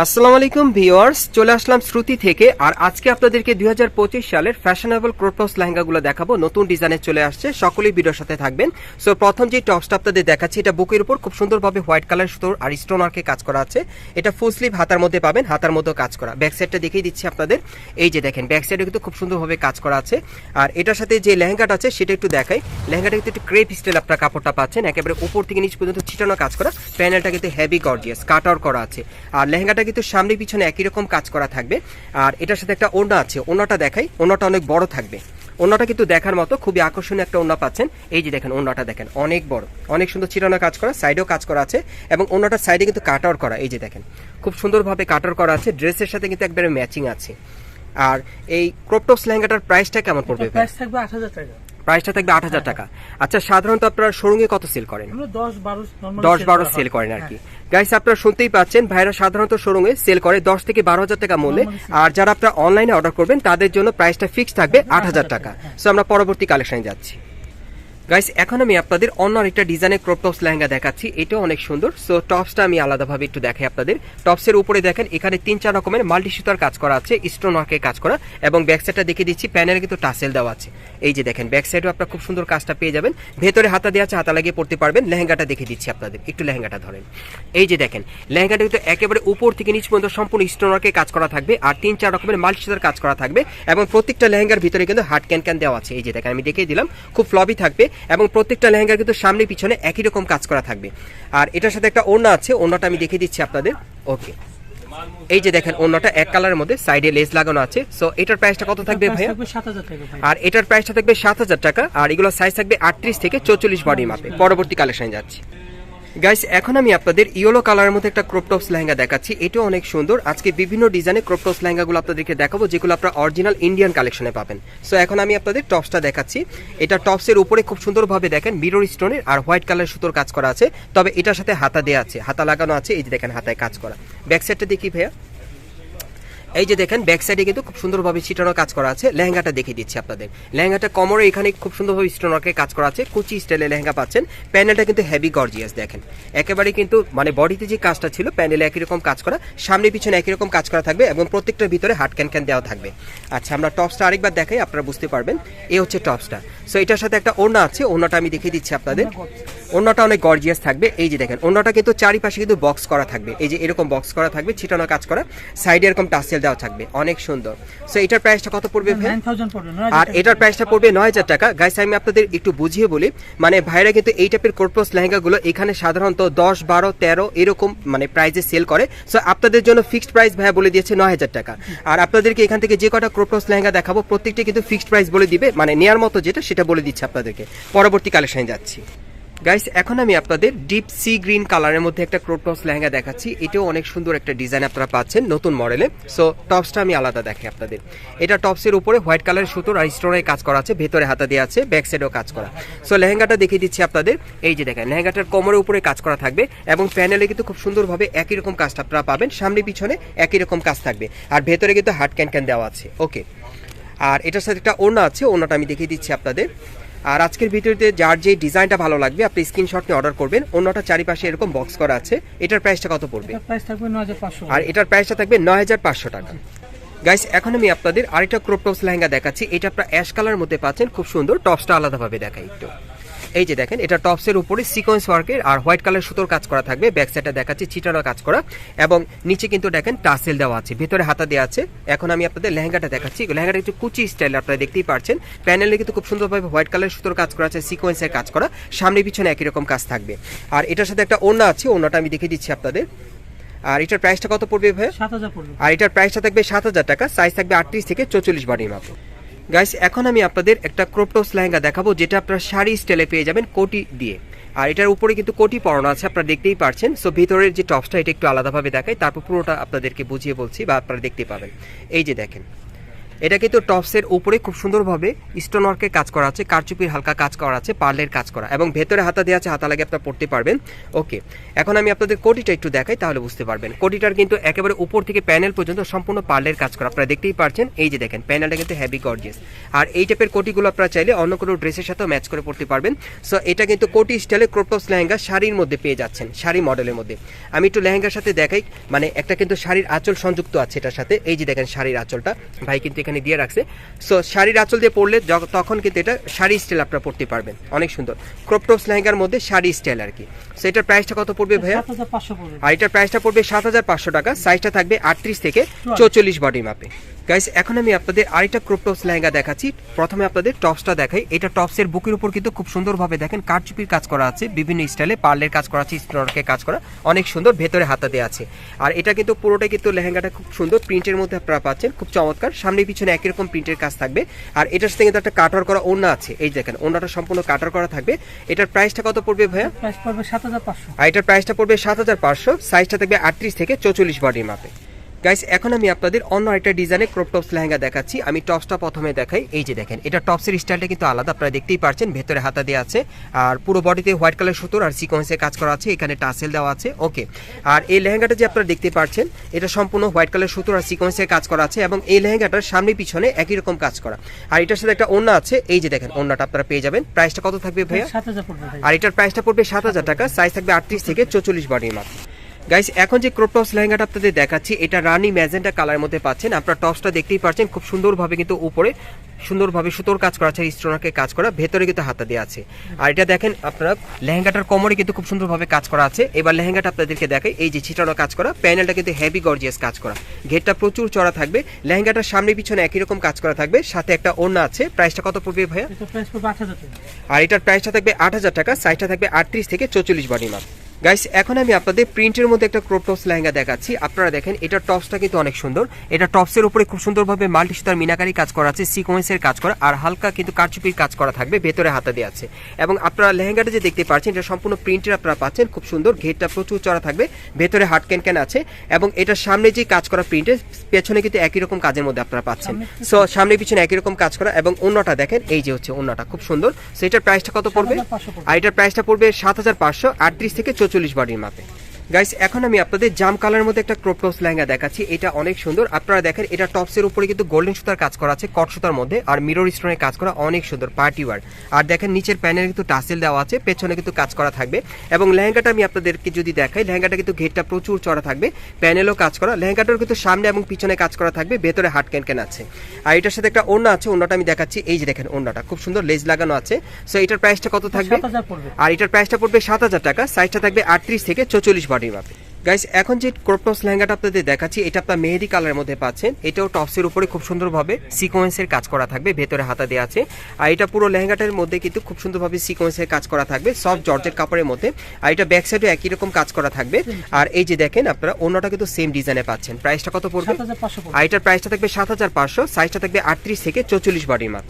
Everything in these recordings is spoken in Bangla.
আসসালামু আলাইকুম, ভিউয়ার্স। চলে আসলাম শ্রুতি থেকে, আর আজকে আপনাদেরকে দুই হাজার পঁচিশ সালের ফ্যাশনেবল ক্রোটস লেহেঙ্গাগুলো দেখাবো। নতুন ডিজাইনে চলে আসছে, সকলেই ভিডিওর সাথে থাকবেন। সো প্রথম যে টপসটা আপনাদের দেখাচ্ছি, এটা বুকের উপর খুব সুন্দরভাবে হোয়াইট কালার সুতোর আর স্টোন আর্কে কাজ করা আছে। এটা ফুল স্লিভ হাতার মধ্যে পাবেন, হাতার মধ্যেও কাজ করা। ব্যাক সাইডটা দেখিয়ে দিচ্ছি আপনাদের। এই যে দেখেন, ব্যাক সাইডে কিন্তু খুব সুন্দরভাবে কাজ করা আছে। আর এটার সাথে যে লেহেঙ্গাটা আছে, সেটা একটু দেখাই। লেহেঙ্গাটা কিন্তু একটু ক্রেপ স্টাইল আপনার কাপড়টা পাচ্ছেন, একেবারে উপর থেকে নিচ পর্যন্ত ছিটানো কাজ করা। প্যানেলটা কিন্তু হেভি গর্জিয়াস কাট আউট করা আছে। আর লেহেঙ্গাটা কিন্তু সামনে পিছনে একই রকম কাজ করা থাকবে। আর এটার সাথে একটা ওড়না আছে ওড়নাটা দেখাই ওড়নাটা অনেক বড় থাকবে। ওড়নাটা কিন্তু দেখার মতো খুবই আকর্ষণীয় একটা ওড়না পাচ্ছেন। এই যে দেখেন ওড়নাটা দেখেন অনেক বড় অনেক সুন্দর চিরানো কাজ করা সাইডেও কাজ করা আছে এবং ওড়নাটার সাইডে কিন্তু কাটার করা এই যে দেখেন খুব সুন্দরভাবে কাট আউট করা আছে ড্রেসের সাথে কিন্তু একবারে ম্যাচিং আছে। আর এই ক্রপটপস লেহেঙ্গাটার প্রাইসটা কেমন পড়বে প্রাইস থাকবে আট হাজার টাকা। প্রাইসটা থাকবে আট হাজার টাকা। আচ্ছা সাধারণত আপনারা শোরুমে কত সেল করেন? দশ বারো দশ বারো সেল করেন আর হ্যাঁ। কি গাইস আপনারা শুনতেই পাচ্ছেন ভাইরা সাধারণত শোরুমে সেল করে দশ থেকে বারো হাজার টাকা মূল্যে। আর যারা আপনারা অনলাইনে অর্ডার করবেন তাদের জন্য প্রাইসটা ফিক্স থাকবে আট হাজার টাকা। সো আমরা পরবর্তী কালেকশনে যাচ্ছি। গাইস এখন আমি আপনাদের অন্য আরেকটা ডিজাইনের ক্রপ টপস লেহেঙ্গা দেখাচ্ছি। এটাও অনেক সুন্দর। সো টপসটা আমি আলাদাভাবে একটু দেখাই আপনাদের। টপসের উপরে দেখেন, এখানে তিন চার রকমের মাল্টি সুতার কাজ করা আছে স্টোন ওয়ার্কের কাজ করা, এবং ব্যাক সাইডটা দেখিয়ে দিচ্ছি প্যানেলে কিন্তু টাসেল দেওয়া আছে। এই যে দেখেন ব্যাক সাইডেও আপনারা খুব সুন্দর কাজটা পেয়ে যাবেন। ভেতরে হাতা দেওয়া আছে, হাতা লাগিয়ে পড়তে পারবেন। লেহেঙ্গাটা দেখিয়ে দিচ্ছি আপনাদের, একটু লেহেঙ্গাটা ধরেন। এই যে দেখেন, লেহেঙ্গাটা কিন্তু একেবারে উপর থেকে নিচ পর্যন্ত সম্পূর্ণ স্টোন ওয়ার্কের কাজ করা থাকবে, আর তিন চার রকমের মাল্টি সুতার কাজ করা থাকবে, এবং প্রত্যেকটা লেহেঙ্গার ভিতরে কিন্তু হাট ক্যান ক্যান দেওয়া আছে। এই যে দেখেন, আমি দেখিয়ে দিলাম, খুব ফ্লবি থাকবে। এবং প্রত্যেকটা লেহেঙ্গার কিন্তু সামনে পিছনে একই রকম কাজ করা থাকবে। আর এটার সাথে একটা ওড়না আছে ওড়নাটা আমি দেখিয়ে দিচ্ছি আপনাদের। ওকে। এই যে দেখেন ওড়নাটা এক কালারের মধ্যে সাইডে লেস লাগানো আছে। সো এটার প্রাইসটা কত থাকবে ভাই আর এটার প্রাইসটা থাকবে সাত হাজার টাকা আর এগুলো সাইজ থাকবে আটত্রিশ থেকে চৌচল্লিশ বডি মাপে পরবর্তী কালেকশন যাচ্ছি। গাইস এখন আমি আপনাদের ইয়েলো কালারের মধ্যে একটা ক্রপ টপস লেহেঙ্গা দেখাচ্ছি। এটাও অনেক সুন্দর। আজকে বিভিন্ন ডিজাইনের ক্রপ টপস লেহেঙ্গাগুলো আপনাদেরকে দেখাবো, যেগুলো আপনারা অরিজিনাল ইন্ডিয়ান কালেকশনে পাবেন। সো এখন আমি আপনাদের টপসটা দেখাচ্ছি। এটা টপসের উপরে খুব সুন্দরভাবে দেখেন মিরর স্টোনের আর হোয়াইট কালার সুতোর কাজ করা আছে। তবে এটার সাথে হাতা দেওয়া আছে, হাতা লাগানো আছে। এই যে দেখেন, হাতায় কাজ করা। ব্যাক সাইডটা দেখি ভাইয়া। এই যে দেখেন ব্যাক সাইডে কিন্তু খুব সুন্দরভাবে ছিটানো কাজ করা আছে। লেহেঙ্গাটা দেখিয়ে দিচ্ছি আপনাদের। লেহেঙ্গাটা কমরে এখানে খুব সুন্দরভাবে স্টোনওয়ার্কের কাজ করা আছে। কুচি স্টাইলে লেহেঙ্গা পাচ্ছেন। প্যানেলটা কিন্তু হেভি গর্জিয়াস দেখেন। একেবারে কিন্তু মানে বডিতে যে কাজটা ছিল, প্যানেলে একই রকম কাজ করা। সামনে পিছনে একই রকম কাজ করা থাকবে এবং প্রত্যেকটার ভিতরে হাট ক্যান ক্যান দেওয়া থাকবে। আচ্ছা আমরা টপসটা আরেকবার দেখাই, আপনারা বুঝতে পারবেন। এ হচ্ছে টপসটা। সো এটার সাথে একটা ওড়না আছে। ওড়নাটা আমি দেখিয়ে দিচ্ছি আপনাদের। ওড়নাটা অনেক গর্জিয়াস থাকবে। এই যে দেখেন অন্যটা কিন্তু চারিপাশে কিন্তু বক্স করা থাকবে। এই যে এরকম বক্স করা থাকবে ছিটানো কাজ করা। সাইডে এরকম টাসেল দেওয়া থাকবে। অনেক সুন্দর। সো এটার প্রাইসটা কত পড়বে আর এটার প্রাইসটা পড়বে নয় হাজার টাকা। গাইস আমি আপনাদের একটু বুঝিয়ে বলি মানে ভাইরা কিন্তু এই টাইপের কোর্পোস লেহেঙ্গাগুলো এখানে সাধারণত দশ বারো তেরো এরকম মানে প্রাইসে সেল করে। সো আপনাদের জন্য ফিক্সড প্রাইস ভাইয়া বলে দিয়েছে নয় হাজার টাকা। আর আপনাদেরকে এখান থেকে যে কটা ক্রোপটস লেহেঙ্গা দেখাবো প্রত্যেকটা কিন্তু ফিক্সড প্রাইস বলে দিবে। মানে নেয়ার মতো যেটা সেটা বলে দিচ্ছে আপনাদেরকে। পরবর্তী কালেকশনে যাচ্ছি। গাইস এখন আমি আপনাদের ডিপ সি গ্রিন কালারের মধ্যে একটা ক্রোপটপস লেহেঙ্গা দেখাচ্ছি। এটাও অনেক সুন্দর একটা ডিজাইন আপনারা পাচ্ছেন নতুন মডেলে সো টপসটা আমি আলাদা দেখাই আপনাদের। এটা টপসের উপরে হোয়াইট কালারের সুতোর আর স্টোনের কাজ করা আছে, ভেতরে হাতা দিয়ে আছে ব্যাক সাইডেও কাজ করা। সো লেহেঙ্গাটা দেখিয়ে দিচ্ছি আপনাদের। এই যে দেখেন, লেহেঙ্গাটার কোমরের উপরে কাজ করা থাকবে এবং প্যানেলে কিন্তু খুব সুন্দরভাবে একই রকম কাজটা আপনারা পাবেন। সামনে পিছনে একই রকম কাজ থাকবে। আর ভেতরে কিন্তু হাট ক্যান ক্যান দেওয়া আছে। ওকে আর এটার সাথে একটা ওড়না আছে, ওড়নাটা আমি দেখিয়ে দিচ্ছি আপনাদের। আর আজকের ভিডিওতে যার যে ডিজাইনটা ভালো লাগবে আপনি স্ক্রিনশট নিয়ে অর্ডার করবেন। অন্যটা চারিপাশে এরকম বক্স করা আছে। এটার প্রাইসটা কত পড়বে? আর এটার প্রাইসটা থাকবে নয় হাজার পাঁচশো টাকা। গাইস এখন আমি আপনাদের আরেকটা ক্রপটপস লেহেঙ্গা দেখাচ্ছি। এটা আপনার অ্যাশ কালার মধ্যে পাচ্ছেন। খুব সুন্দর। টপসটা আলাদাভাবে দেখাই একটু। এই যে দেখেন এটা টপসের উপরে সিকোয়েন্স ওয়ার্কের আর হোয়াইট কালার সুতোর কাজ করা থাকবে ব্যাক সাইডটা দেখাচ্ছি চিটানো কাজ করা এবং নিচে কিন্তু দেখেন টাসেল দেওয়া আছে ভেতরে হাতা দেওয়া আছে। এখন আমি আপনাদের লেহেঙ্গাটা দেখাচ্ছি লেহেঙ্গাটা একটু কুচি স্টাইল আপনারা দেখতেই পারছেন। প্যানেলে কিন্তু খুব সুন্দরভাবে হোয়াইট কালার সুতোর কাজ করা আছে সিকোয়েন্সের কাজ করা সামনে পিছনে একই রকম কাজ থাকবে। আর এটার সাথে একটা ওড়না আছে ওড়নাটা আমি দেখিয়ে দিচ্ছি আপনাদের। আর এটার প্রাইসটা কত পড়বে ভাই সাত হাজার পড়বে। আর এটার প্রাইসটা থাকবে সাত হাজার টাকা সাইজ থাকবে আটত্রিশ থেকে চৌচল্লিশ বাড়ির মাপে গাইস এখন আমি আপনাদের একটা ক্রোপটস লেহেঙ্গা দেখাবো, যেটা আপনারা শাড়ি স্টাইলে পেয়ে যাবেন কোটি দিয়ে। আর এটার উপরে কিন্তু কোটি পরানো আছে, আপনারা দেখতেই পারছেন। সো ভিতরের যে টপসটা, এটা একটু আলাদাভাবে দেখায় তারপর পুরোটা আপনাদেরকে বুঝিয়ে বলছি বা আপনারা দেখতে পাবেন। এই যে দেখেন এটা কিন্তু টপসের উপরে খুব সুন্দরভাবে স্টোন ওয়ার্কের কাজ করা আছে, কারচুপির হালকা কাজ করা আছে, পার্লের কাজ করা, এবং ভেতরে হাতা দেওয়া আছে, হাতা লাগে আপনার পড়তে পারবেন। ওকে, এখন আমি আপনাদের কোটিটা একটু দেখাই, তাহলে বুঝতে পারবেন। কোটিটার কিন্তু একেবারে উপর থেকে প্যানেল পর্যন্ত সম্পূর্ণ পার্লের কাজ করা, আপনারা দেখতেই পারছেন। এই যে দেখেন, প্যানেলটা কিন্তু হেভি গর্জিয়াস আর এই টাইপের কোটিগুলো আপনারা চাইলে অন্য কোনো ড্রেসের সাথেও ম্যাচ করে পড়তে পারবেন। সো এটা কিন্তু কোটি স্টাইলে ক্রোপটপস লেহেঙ্গা শাড়ির মধ্যে পেয়ে যাচ্ছেন, শাড়ি মডেলের মধ্যে। আমি একটু লেহেঙ্গার সাথে দেখাই মানে একটা কিন্তু শাড়ির আঁচল সংযুক্ত আছে এটার সাথে। এই যে দেখেন শাড়ির আঁচলটা, ভাই কিন্তু এখানে দিয়ে রাখছে। সো শাড়ির আঁচল দিয়ে পরলে তখন কিন্তু এটা শাড়ি স্টাইল আপনারা পড়তে পারবেন। অনেক সুন্দর। ক্রপটপস লেহেঙ্গার মধ্যে শাড়ি স্টাইল আর কি। সো এটার প্রাইসটা কত পড়বে ভাইয়া? আর এটার প্রাইসটা পড়বে সাত হাজার পাঁচশো টাকা। সাইজটা থাকবে আটত্রিশ থেকে চৌচল্লিশ বডি মাপে গাইস এখন আমি আপনাদের আরেকটা ক্রপ টপস লেহেঙ্গা দেখাচ্ছি। প্রথমে আপনাদের টপসটা দেখাই। এটা টপসের বুকের উপর কিন্তু খুব সুন্দরভাবে দেখেন কারচুপির কাজ করা আছে বিভিন্ন স্টাইলে পার্লের কাজ করা আছে স্টোনকে কাজ করা অনেক সুন্দর ভেতরে হাতা দেওয়া আছে। আর এটা কিন্তু পুরোটাই কিন্তু লেহেঙ্গাটা খুব সুন্দর প্রিন্টের মধ্যে আপনারা পাচ্ছেন খুব চমৎকার। সামনে পিছনে একই রকম প্রিন্টের কাজ থাকবে। আর এটার সাথে কিন্তু একটা কাটার করা ওড়না আছে। এই দেখেন ওড়নাটা সম্পূর্ণ কাটার করা থাকবে। এটার প্রাইসটা কত পড়বে ভাইয়া? প্রাইস পড়বে সাত হাজার পাঁচশো। আর এটার প্রাইসটা পড়বে সাত হাজার পাঁচশো। সাইজটা থাকবে আটত্রিশ থেকে চৌচল্লিশ বডির মাপে। গাইস এখন আমি আপনাদের অন্য একটা ডিজাইনের ক্রপ টপস লেহেঙ্গা দেখাচ্ছি। আমি টপসটা প্রথমে দেখাই। এই যে দেখেন এটা টপসের স্টাইলটা কিন্তু আলাদা আপনারা দেখতেই পারছেন। ভেতরে হাতা দেওয়া আছে আর পুরো বডিতে হোয়াইট কালার সুতোর আর সিকোয়েন্সের কাজ করা আছে। এখানে টাসেল দেওয়া আছে ওকে আর এই লেহেঙ্গাটা যে আপনারা দেখতে পাচ্ছেন এটা সম্পূর্ণ হোয়াইট কালার সুতোর আর সিকোয়েন্সের কাজ করা আছে এবং এই লেহেঙ্গাটার সামনে পিছনে একই রকম কাজ করা। আর এটার সাথে একটা ওড়না আছে এই যে দেখেন ওড়নাটা আপনারা পেয়ে যাবেন। প্রাইসটা কত থাকবে ভাইয়া? সাত হাজার আর এটার প্রাইসটা পড়বে সাত হাজার টাকা সাইজ থাকবে আটত্রিশ থেকে চৌচল্লিশ বডির মাপ গাইস এখন যে ক্রপ টপস লেহেঙ্গাটা আপনাদের দেখাচ্ছি এটা রানি ম্যাজেন্টা কালার মধ্যে পাচ্ছেন। আপনারা টপসটা দেখতেই পাচ্ছেন খুব সুন্দরভাবে কিন্তু উপরে সুন্দরভাবে সুতোর কাজ করা আছে স্টোনাকে কাজ করা ভেতরে কিন্তু হাতা দেওয়া আছে। আর এটা দেখেন আপনারা লেহেঙ্গাটার কোমরে কিন্তু খুব সুন্দরভাবে কাজ করা আছে। এবার লেহেঙ্গাটা আপনাদেরকে দেখাই এই যে ছিটানো কাজ করা প্যানেলটা কিন্তু হেভি গর্জিয়াস কাজ করা। ঘেরটা প্রচুর চড়া থাকবে লেহেঙ্গাটার সামনে পিছনে একই রকম কাজ করা থাকবে সাথে একটা ওড়না আছে। প্রাইসটা কত পড়বে ভাইয়া? আর এটার প্রাইসটা থাকবে আট হাজার টাকা সাইজটা থাকবে আটত্রিশ থেকে চৌচল্লিশ বডি মাপ গাইস এখন আমি আপনাদের প্রিন্টের মধ্যে একটা ক্রপ টপস লেহেঙ্গা দেখাচ্ছি। আপনারা দেখেন এটা টপসটা কিন্তু অনেক সুন্দর। এটা টপসের উপরে খুব সুন্দরভাবে মাল্টি সুতার মিনাকারি কাজ করা আছে সিকোয়েন্সের কাজ করা আর হালকা কিন্তু কারচুপির কাজ করা থাকবে ভেতরে হাতা দেওয়া আছে। এবং আপনারা লেহেঙ্গাটা যে দেখতে পাচ্ছেন এটা সম্পূর্ণ প্রিন্টের আপনারা পাচ্ছেন খুব সুন্দর। ঘেরটা প্রচুর চড়া থাকবে ভেতরে হাট ক্যান ক্যান আছে এবং এটার সামনে যে কাজ করা প্রিন্টের পেছনে কিন্তু একই রকম কাজের মধ্যে আপনারা পাচ্ছেন। সো সামনে পিছনে একই রকম কাজ করা এবং অন্যটা দেখেন এই যে হচ্ছে অন্যটা খুব সুন্দর। সো এটার প্রাইসটা কত পড়বে? আর এটার প্রাইসটা পড়বে সাত হাজার পাঁচশো আটত্রিশ থেকে চৌচল্লিশ বাড়ির মাপে। গাইস এখন আমি আপনাদের জাম কালারের মধ্যে একটা ক্রপ টপস লেহেঙ্গা দেখাচ্ছি। এটা অনেক সুন্দর। আপনারা দেখেন এটা টপসের উপরে কিন্তু গোল্ডেন সুতার কাজ করা আছে কট সুতার মধ্যে আর মিরর স্টোনের কাজ করা অনেক সুন্দর পার্টি ওয়ার আর দেখেন নিচের প্যানেল কিন্তু টাসেল দেওয়া আছে পেছনে কিন্তু কাজ করা থাকবে। এবং লেহেঙ্গাটা আমি আপনাদেরকে যদি দেখাই লেহেঙ্গাটা কিন্তু ঘেরটা প্রচুর চড়া থাকবে প্যানেলও কাজ করা। লেহেঙ্গাটার কিন্তু সামনে এবং পিছনে কাজ করা থাকবে ভেতরে হাট ক্যান ক্যান আছে। আর এটার সাথে একটা ওড়না আছে ওড়নাটা আমি দেখাচ্ছি। এই যে দেখেন ওড়নাটা খুব সুন্দর লেজ লাগানো আছে। সো এটার প্রাইসটা কত থাকবে? আর এটার প্রাইসটা পড়বে সাত হাজার টাকা সাইজটা থাকবে আটত্রিশ থেকে চৌচল্লিশ বডির মাপে গাইস এখন যে ক্রপটপস লেহেঙ্গাটা আপনাদের দেখাচ্ছি এটা আপনার মেহেদি কালারের মধ্যে পাচ্ছেন। এটাও টপসের উপরে খুব সুন্দরভাবে সিকোয়েন্সের কাজ করা থাকবে ভেতরে হাতা দেওয়া আছে। আর এটা পুরো লেহেঙ্গাটার মধ্যে কিন্তু খুব সুন্দরভাবে সিকোয়েন্সের কাজ করা থাকবে সব জর্জের কাপড়ের মধ্যে। আর এটা ব্যাক সাইডে একই রকম কাজ করা থাকবে। আর এই যে দেখেন আপনারা অন্যটা কিন্তু সেম ডিজাইনে পাচ্ছেন। প্রাইসটা কত পড়বে? আর এটার প্রাইসটা থাকবে সাত হাজার পাঁচশো সাইজটা থাকবে আটত্রিশ থেকে চৌচল্লিশ বডির মাপ।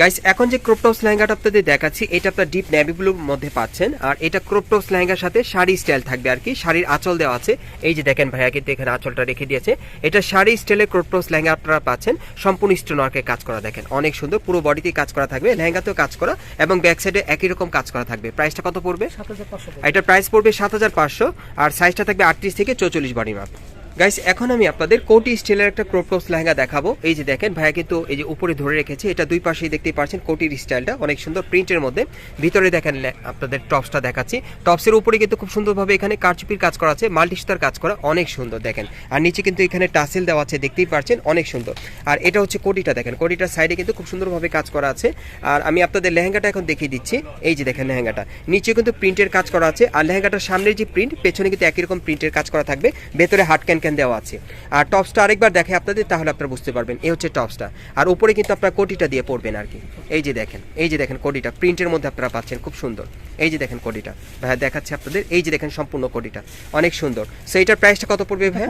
গাইস এখন যে ক্রোপটপস লেহেঙ্গাটা আপনাদের দেখাচ্ছি এটা আপনার ডিপ নেভি ব্লুর মধ্যে পাচ্ছেন। আর এটা ক্রোপটপস লেহেঙ্গার সাথে শাড়ি স্টাইল থাকবে আর কি। শাড়ির আঁচল দেওয়া আছে। এই যে দেখেন ভাইয়া কিন্তু এখানে আঁচলটা রেখে দিয়েছে। এটা শাড়ি স্টাইলে ক্রোপটপস লেহেঙ্গা আপনারা পাচ্ছেন। সম্পূর্ণ স্টোন ওয়ার্কের কাজ করা দেখেন। অনেক সুন্দর। পুরো বডিতেই কাজ করা থাকবে। লেহেঙ্গাতেও কাজ করা এবং ব্যাক সাইডে একই রকম কাজ করা থাকবে। প্রাইসটা কত পড়বে? সাত হাজার পাঁচশো পড়বে। এটার প্রাইস পড়বে সাত হাজার পাঁচশো। আর সাইজটা থাকবে আটত্রিশ থেকে চৌচল্লিশ বডি মাপ গাইস এখন আমি আপনাদের কোটি স্টাইলের একটা ক্রোপটপস লেহেঙ্গা দেখাবো। এই যে দেখেন, ভাইয়া কিন্তু এই যে উপরে ধরে রেখেছে, এটা দুই পাশেই দেখতেই পাচ্ছেন কোটির স্টাইলটা, অনেক সুন্দর প্রিন্টের মধ্যে। ভিতরে দেখেন আপনাদের টপসটা দেখাচ্ছি। টপসের উপরে কিন্তু খুব সুন্দরভাবে এখানে কারচুপির কাজ করা আছে মাল্টি সুতার কাজ করা, অনেক সুন্দর দেখেন। আর নিচে কিন্তু এখানে টাসেল দেওয়া আছে, দেখতেই পাচ্ছেন, অনেক সুন্দর। আর এটা হচ্ছে কোটিটা দেখেন, কোটিটার সাইডে কিন্তু খুব সুন্দরভাবে কাজ করা আছে। আর আমি আপনাদের লেহেঙ্গাটা এখন দেখিয়ে দিচ্ছি, এই যে দেখেন লেহেঙ্গাটা। নিচে কিন্তু প্রিন্টের কাজ করা আছে, আর লেহেঙ্গাটার সামনের যে প্রিন্ট পেছনে কিন্তু একই রকম প্রিন্টের কাজ করা থাকবে। ভেতরে হাট ক্যান ক্যান দেওয়া আছে। আর টপসটা আরেকবার দেখে আপনাদের, তাহলে আপনারা বুঝতে পারবেন। এই হচ্ছে টপসটা আর উপরে কিন্তু আপনারা কোটিটা দিয়ে পড়বেন আর কি। এই যে দেখেন, এই যে দেখেন কোটিটা। প্রিন্টের মধ্যে আপনারা পাচ্ছেন, খুব সুন্দর। এই যে দেখেন কোডিটা। ভাইয়া দেখাচ্ছে আপনাদের। এই যে দেখেন সম্পূর্ণ কোডিটা। অনেক সুন্দর। সো এটার প্রাইসটা কত পড়বে ভাইয়া?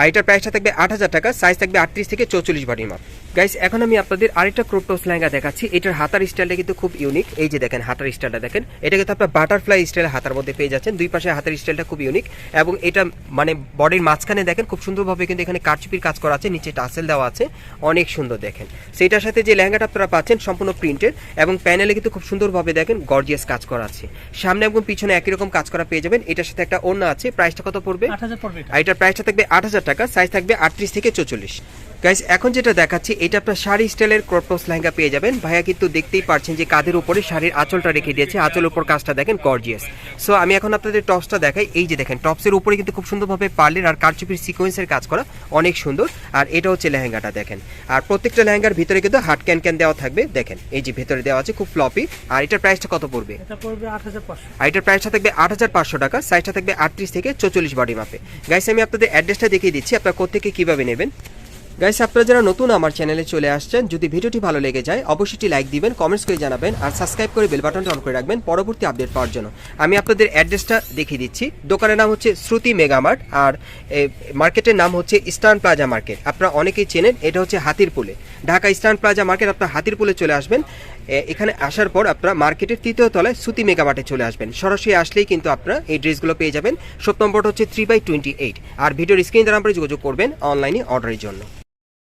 আর এটার প্রাইসটা থাকবে আট হাজার টাকা। সাইজ থাকবে আটত্রিশ থেকে চৌচল্লিশ বডির মাপ গাইস এখন আমি আপনাদের আরেকটা ক্রোপটস লেহেঙ্গা দেখাচ্ছি। এটার হাতার স্টাইলটা কিন্তু খুব ইউনিক এই যে দেখেন হাতার স্টাইলটা দেখেন। এটা কিন্তু আপনার বাটারফ্লাই স্টাইল হাতার মধ্যে পেয়ে যাচ্ছেন। দুই পাশে হাতের স্টাইলটা খুব ইউনিক এবং এটা মানে বডির মাঝখানে দেখেন খুব সুন্দরভাবে কিন্তু এখানে কারচুপির কাজ করা আছে। নিচে টাসেল দেওয়া আছে। অনেক সুন্দর দেখেন। সেইটার সাথে যে লেহেঙ্গাটা আপনারা পাচ্ছেন সম্পূর্ণ প্রিন্টের এবং প্যানেলে কিন্তু খুব সুন্দরভাবে দেখেন গর্জিয়াস কাজ করা আছে। সামনে এবং পিছনে একই রকম কাজ করা পেয়ে যাবেন। এটার সাথে একটা ওড়না আছে। প্রাইসটা কত পড়বে? আট হাজার পড়বে এটার প্রাইসটা থাকবে আট হাজার টাকা। সাইজ থাকবে আটত্রিশ থেকে চৌচল্লিশ। গাইজ এখন যেটা দেখাচ্ছি এটা আপনার শাড়ি স্টাইলের ক্রপটপস লেহেঙ্গা পেয়ে যাবেন। ভাইয়া কিন্তু দেখতেই পারছেন যে কাঁধের উপরে শাড়ির আঁচলটা রেখে দিয়েছে। আঁচলের উপর কাজটা দেখেন গর্জিয়াস সো আমি এখন আপনাদের টপসটা দেখাই। এই যে দেখেন টপসের উপরে কিন্তু খুব সুন্দরভাবে পার্লের আর কারচুপির সিকোয়েন্সের কাজ করা অনেক সুন্দর। আর এটা হচ্ছে লেহেঙ্গাটা দেখেন। আর প্রত্যেকটা লেহেঙ্গার ভিতরে কিন্তু হাট ক্যান ক্যান দেওয়া থাকবে। দেখেন এই যে ভেতরে দেওয়া আছে খুব ফ্লপি আর এটার প্রাইসটা কত পড়বে? আর এটার প্রাইসটা থাকবে আট হাজার পাঁচশো টাকা। সাইজটা থাকবে আটত্রিশ থেকে চৌচল্লিশ বডি মাপে গাইস আমি আপনাদের অ্যাড্রেসটা দেখিয়ে দিচ্ছি। আপনারা কোথেকে কীভাবে নেবেন? গাইস আপনারা যারা নতুন আমার চ্যানেলে চলে আসছেন, যদি ভিডিওটি ভালো লেগে যায়, অবশ্যই লাইক দিবেন কমেন্টস করে জানাবেন, আর সাবস্ক্রাইব করে বেল বাটনটা অন করে রাখবেন পরবর্তী আপডেট পাওয়ার জন্য। আমি আপনাদের অ্যাড্রেসটা দেখিয়ে দিচ্ছি। দোকানের নাম হচ্ছে শ্রুতি মেগামার্ট, আর মার্কেটের নাম হচ্ছে ইস্টার্ন প্লাজা মার্কেট আপনারা অনেকেই চেনেন, এটা হচ্ছে হাতিরপুলে। ঢাকা ইস্টার্ন প্লাজা মার্কেট আপনারা হাতিরপুলে চলে আসবেন। এখানে আসার পর আপনারা মার্কেটের তৃতীয় তলায় শ্রুতি মেগামার্টে চলে আসবেন। সরাসরি আসলেই কিন্তু আপনারা এই ড্রেসগুলো পেয়ে যাবেন। শপ নম্বরটা হচ্ছে থ্রি বাই টোয়েন্টি এইট আর ভিডিওর স্ক্রিন দ্বারা আপনারা যোগাযোগ করবেন অনলাইনে অর্ডারের জন্য।